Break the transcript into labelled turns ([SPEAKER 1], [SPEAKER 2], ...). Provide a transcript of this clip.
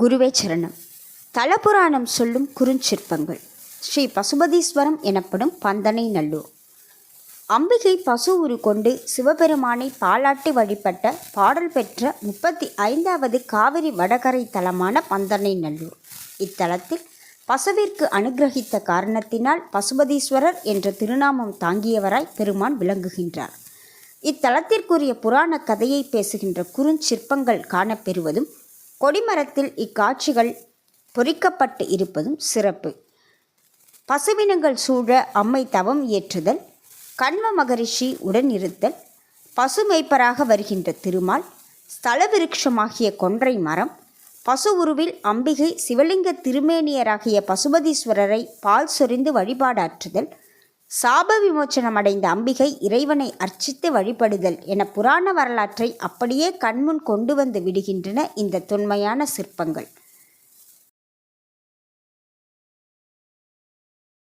[SPEAKER 1] குருவே சரணம். தலபுராணம் சொல்லும் குறுஞ்சிற்பங்கள். ஸ்ரீ பசுபதீஸ்வரம் எனப்படும் பந்தனை நல்லூர். அம்பிகை பசு உரு கொண்டு சிவபெருமானை பாலாட்டி வழிபட்ட பாடல் பெற்ற முப்பத்தி ஐந்தாவது காவிரி வடகரை தலமான பந்தனை நல்லூர். இத்தலத்தில் பசுவிற்கு அனுகிரகித்த காரணத்தினால் பசுபதீஸ்வரர் என்ற திருநாமம் தாங்கியவராய் பெருமான் விளங்குகின்றார். இத்தலத்திற்குரிய புராண கதையை பேசுகின்ற குறுஞ்சிற்பங்கள் காணப்பெறுவதும் கொடிமரத்தில் இக்காட்சிகள் பொறிக்கப்பட்டு இருப்பதும் சிறப்பு. பசுவினங்கள் சூழ அம்மை தவம் இயற்றுதல் கண்ம மகரிஷி உடன் இருத்தல் பசுமைப்பராக வருகின்ற திருமால் ஸ்தல விருட்சமாகிய கொன்றை மரம் பசு உருவில் அம்பிகை சிவலிங்க திருமேனியராகிய பசுபதீஸ்வரரை பால் சொரிந்து வழிபாடாற்றுதல் சாப விமோச்சனம் அடைந்த அம்பிகை இறைவனை அர்ச்சித்து வழிபடுதல் என புராண வரலாற்றை அப்படியே கண்முன் கொண்டு வந்து விடுகின்றன இந்த தொன்மையான சிற்பங்கள்.